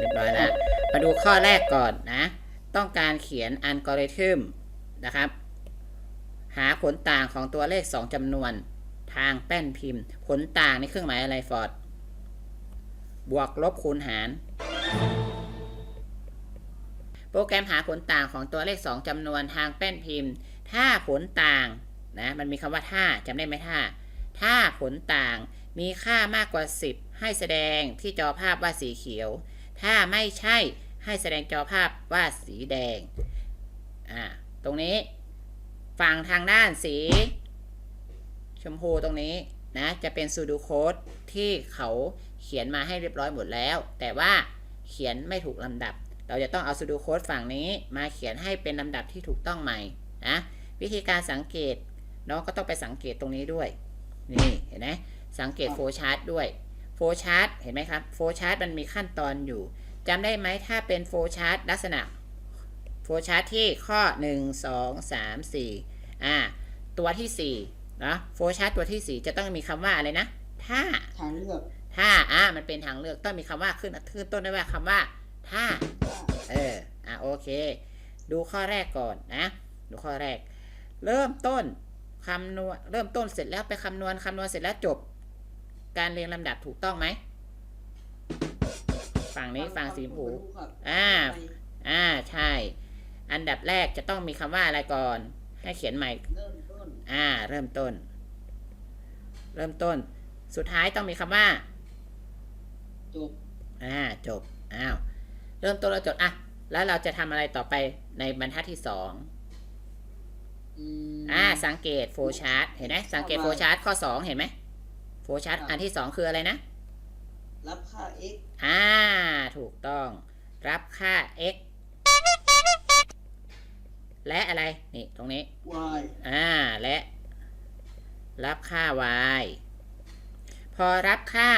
เรียบร้อยแล้วมาดูข้อแรกก่อนนะ ต้องการเขียนอัลกอริทึมนะครับ หาผลต่างของตัวเลข 2จำนวนทางแป้นพิมพ์ ผลต่างในเครื่องหมายอะไรฟอร์ดบวกลบคูณหาร โปรแกรมหาผลต่างของตัวเลข 2จำนวนทางแป้นพิมพ์ ถ้าผลต่างนะมันมีคำว่าถ้าจำได้ไหมถ้า ถ้าผลต่างมีค่ามากกว่า 10 ให้แสดงที่จอภาพว่าสีเขียว ถ้าไม่ใช่ให้แสดงจอภาพว่าสีแดง อ่า ตรงนี้ ฝั่งทางด้านสี ชมพูตรงนี้นะ จะเป็นซูดูโค้ดที่เขาเขียนมาให้เรียบร้อยหมดแล้ว แต่ว่าเขียนไม่ถูกลำดับ เราจะต้องเอาซูดูโค้ดฝั่งนี้มาเขียนให้เป็นลำดับที่ถูกต้องใหม่นะ วิธีการสังเกตน้องก็ต้องไปสังเกตตรงนี้ด้วย นี่ เห็นไหมสังเกตโฟชาร์ตด้วย โฟชาร์ตเห็นไหมครับโฟชาร์ตมันมีขั้นตอนอยู่จำได้ไหมถ้าเป็นโฟชาร์ตลักษณะโฟชาร์ตที่ข้อ 1 2 3 4อ่าตัวที่4นะโฟชาร์ตตัวที่ 4 จะต้องมีคำว่าอะไรนะ ถ้าทางเลือกถ้าอ่ามันเป็นทางเลือกต้องมีคำว่าขึ้นขึ้นต้นด้วยว่าคำว่า ถ้าว่าเอออะโอเค ดูข้อแรกก่อนนะดูข้อแรก เริ่มต้นคำนวณเริ่มต้นเสร็จแล้วไปคำนวณคำนวณเสร็จแล้วจบ การเรียงลำดับถูกต้องไหม ฝั่งนี้ฝั่งสีชมพูครับอ่า อ่าใช่ อันดับแรกจะต้องมีคำว่าอะไรก่อน ให้เขียนใหม่เริ่มต้นอ่า เริ่มต้น เริ่มต้น สุดท้ายต้องมีคำว่า จบ อ่า จบ อ้าว เริ่มต้นแล้วจบอะ แล้วเราจะทำอะไรต่อไปในบรรทัดที่สองอืมอ่า สังเกตโฟชาร์ต เห็นไหมสังเกตโฟชาร์ตข้อสองเห็นไหมโฟ ชาร์ตครับอันที่สองคืออะไรนะ รับค่า x อ่า ถูกต้อง รับค่า x และอะไร นี่ ตรงนี้ y อ่า และ รับค่า y พอรับค่า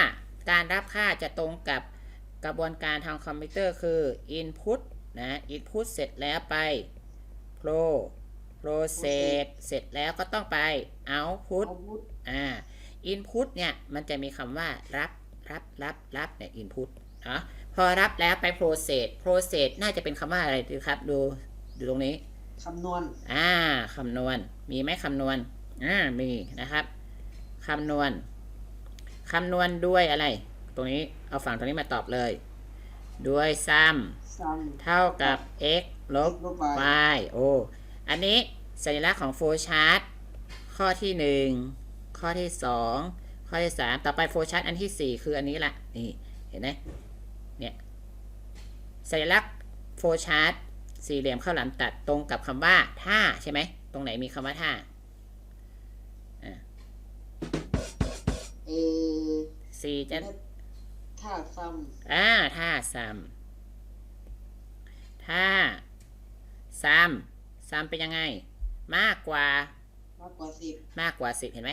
การรับค่าจะตรงกับกระบวนการทางคอมพิวเตอร์คือ input นะ input เสร็จแล้วไป pro process เสร็จแล้วก็ต้องไป output อาวุธอ่า input เนี่ยมันจะมีคำว่ารับรับรับรับเนี่ย input เนาะพอรับแล้วไป process process น่าจะเป็นคำว่าอะไรดีครับ ดูดูตรงนี้คำนวณอ่าคำนวณ มีไหมคำนวณอ่ามีนะครับคำนวณคำนวณด้วยอะไร ตรงนี้เอาฝั่งตรงนี้มาตอบเลย ด้วยซ้ำซัมเท่ากับ x ลบลบ y y โอ้อันนี้สัญลักษณ์ของ flow chart ข้อที่1 ข้อที่ 2 ข้อที่ 3 ต่อไป flow chart อันที่ 4 คืออันนี้ละนี่เห็นไหมเนี่ยสัญลักษณ์ flow chart สี่เหลี่ยมข้าวหลามตัดตรงกับคำว่าถ้าใช่ไหมตรงไหนมีคำว่าถ้าเออสี่จะถ้าซัมอ่าถ้าซ้ำถ้าซ้ำซ้ำเป็นยังไง มากกว่ามากกว่าสิบมากกว่าสิบเห็นไหม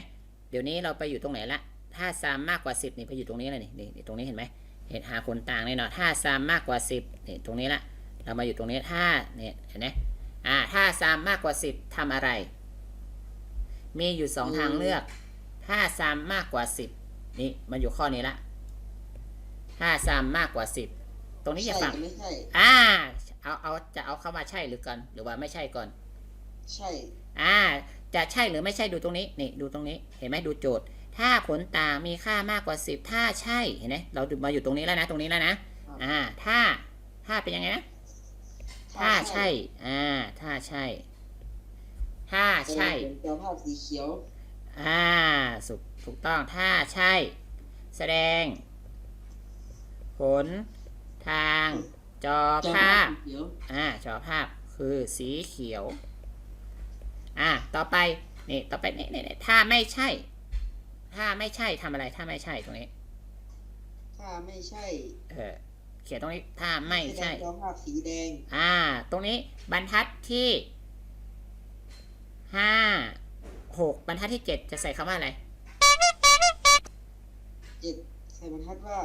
เดี๋ยวนี้เราไปอยู่ตรงไหนละถ้าซ้ำมากกว่าสิบนี่ไปอยู่ตรงนี้เลยนี่นี่นี่ตรงนี้เห็นไหมเห็นหาคนต่างเลยเนาะถ้าซ้ำมากกว่าสิบนี่ตรงนี้ละเรามาอยู่ตรงนี้ถ้าเนี่ยเห็นไหมอ่าถ้าซ้ำมากกว่าสิบทำอะไร มีอยู่สองทางเลือก ถ้าซ้ำมากกว่าสิบนี่มันอยู่ข้อนี้ละถ้าซ้ำมากกว่าสิบตรงนี้จะใช่ฟังกับไม่ใช่อ่าเอาเอาจะเอาเข้ามาใช่หรือก่อนหรือว่าไม่ใช่ก่อน ใช่ อ่า จะใช่หรือไม่ใช่ดูตรงนี้นี่ดูตรงนี้เห็นไหมดูโจทย์ ถ้าผลต่างมีค่ามากกว่า 10 ถ้าใช่เห็นไหมเราดูมาอยู่ตรงนี้แล้วนะตรงนี้แล้วนะอ่าถ้าถ้าเป็นยังไงนะถ้าใช่อ่าถ้าใช่ ถ้าใช่เป็นเจ้าภาพสีเขียวอ่าสุกถูกต้องถ้าใช่ แสดง ผลทางจอเจ้าภาภาพพสีเขียวอ่าจอภาพคือสีเขียว อ่าต่อไปนี่ต่อไปนี่นี่นี่ถ้าไม่ใช่ ถ้าไม่ใช่ทำอะไร ถ้าไม่ใช่ตรงนี้ ถ้าไม่ใช่ เออเขียนตรงนี้ ถ้าไม่ใช่แสดงเจ้าภาพสีแดง อ่า ตรงนี้บรรทัดที่ห้าหกบรรทัดที่เจ็ดจะใส่คำว่าอะไรเจ็ดใส่บรรทัดว่า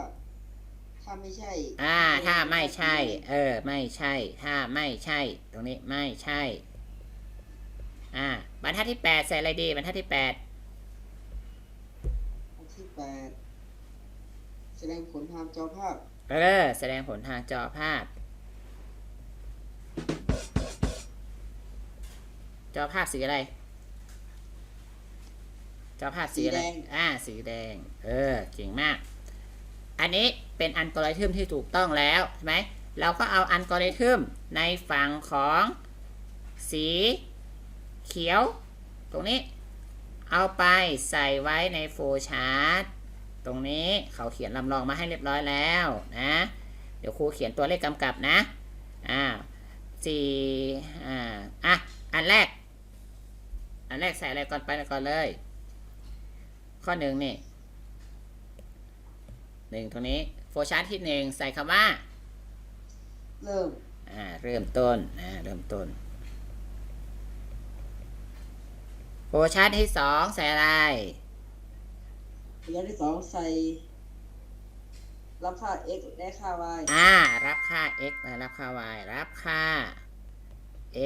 ถ้าไม่ใช่ อ่า ถ้าไม่ใช่ เออ ไม่ใช่ ถ้าไม่ใช่ ตรงนี้ไม่ใช่ อ่าบรรทัดที่แปดใส่อะไรดีบรรทัดที่แปดอันที่แปดแสดงผลทางเจ้าภาพ เออ แสดงผลทางจอภาพ จอภาพสีอะไร จอภาพสีอะไรสีแดงอ่า สีแดง เออ เก่งมาก อันนี้เป็นอัลกอริทึมที่ถูกต้องแล้วใช่ไหม เราก็เอาอัลกอริทึมในฝั่งของสี เขียว ตรงนี้ เอาไปใส่ไว้ในโฟล์ชาร์ตตรงนี้เขาเขียนลำลองมาให้เรียบร้อยแล้วนะ เดี๋ยวครูเขียนตัวเลขกำกับนะ อ่าสี่อ่า อะ อันแรก อันแรกใส่อะไรก่อนไปก่อนเลย ข้อหนึ่งนี่หนึ่งตรงนี้ โฟล์ชาร์ตที่หนึ่งใส่คำว่า เริ่ม อ่า เริ่มต้น อ่า เริ่มต้น โฟล์ชาร์ตที่สองใส่อะไรระยะที่สองใส่ รับค่า x และค่า y อ่า รับค่า x และรับค่า y รับค่า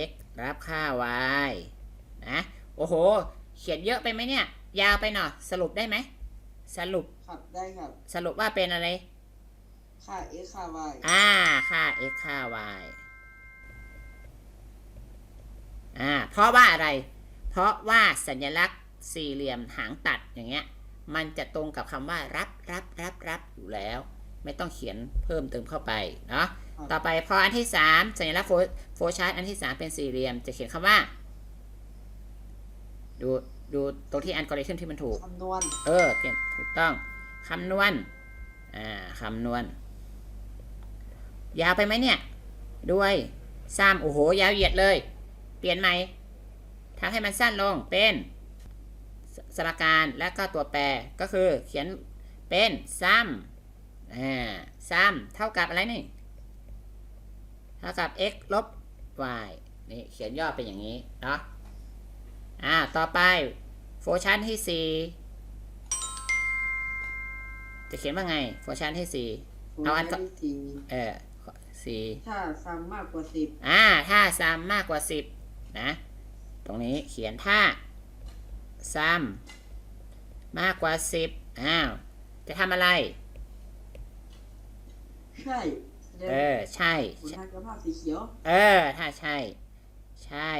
x รับค่า y นะ โอ้โห เขียนเยอะไปไหมเนี่ย ยาวไปหน่อยสรุปได้ไหม สรุป ครับได้ครับ สรุปว่าเป็นอะไร ค่า x ค่า y อ่า ค่า x ค่า y อ่า เพราะว่าอะไร เพราะว่าสัญลักษณ์สี่เหลี่ยมหางตัดอย่างเงี้ย มันจะตรงกับคำว่ารับรับรับรับอยู่แล้ว ไม่ต้องเขียนเพิ่มเติมเข้าไปเนาะครับต่อไปพออันที่สามสัญลักษณ์โฟโฟชาร์ตอันที่สามเป็นสี่เหลี่ยม จะเขียนคำว่า ดูดูตรงที่อัลกอริทึมที่มันถูกคำนวณเออเก่งถูกต้องคำนวณอ่าคำนวณยาวไปไหมเนี่ย ด้วยซ้ำโอ้โห ยาวเหยียดเลย เปลี่ยนไหม ทำให้มันสั้นลงเป็นสสมการและก็ตัวแปรก็คือเขียนเป็นซ้ำอ่าซ้ำเท่ากับอะไรนี่ เท่ากับ x ลบ y นี่เขียนย่อเป็นอย่างนี้เนาะอ่าต่อไปโฟชันที่สี่จะเขียนว่าไงโฟชันที่สี่เอาอันก็ระยะที่สี่เออสี่ถ้าซ้ำมากกว่าสิบอ่า ถ้าซ้ำมากกว่าสิบนะ ตรงนี้เขียนถ้าซ้ำมากกว่าสิบอ้าว จะทำอะไร ใช่แสดงเออ ใช่ผลทางกภาพสีเขียว เออ ถ้าใช่ ใช่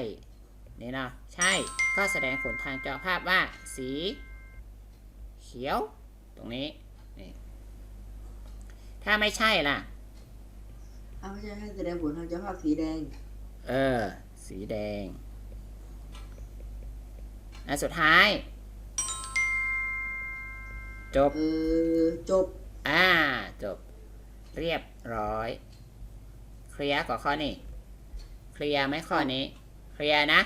นี่เนาะ ใช่ ก็แสดงผลทางจอภาพว่า สี เขียว ตรงนี้ นี่ ถ้าไม่ใช่ล่ะถ้าไม่ใช่ให้แสดงผลทางกภาพสีแดง เออ สีแดง อันสุดท้าย จบ เออจบ อ่า จบ เรียบร้อย เคลียร์กว่าข้อนี้ เคลียร์ไหมข้อนี้ เคลียร์นะ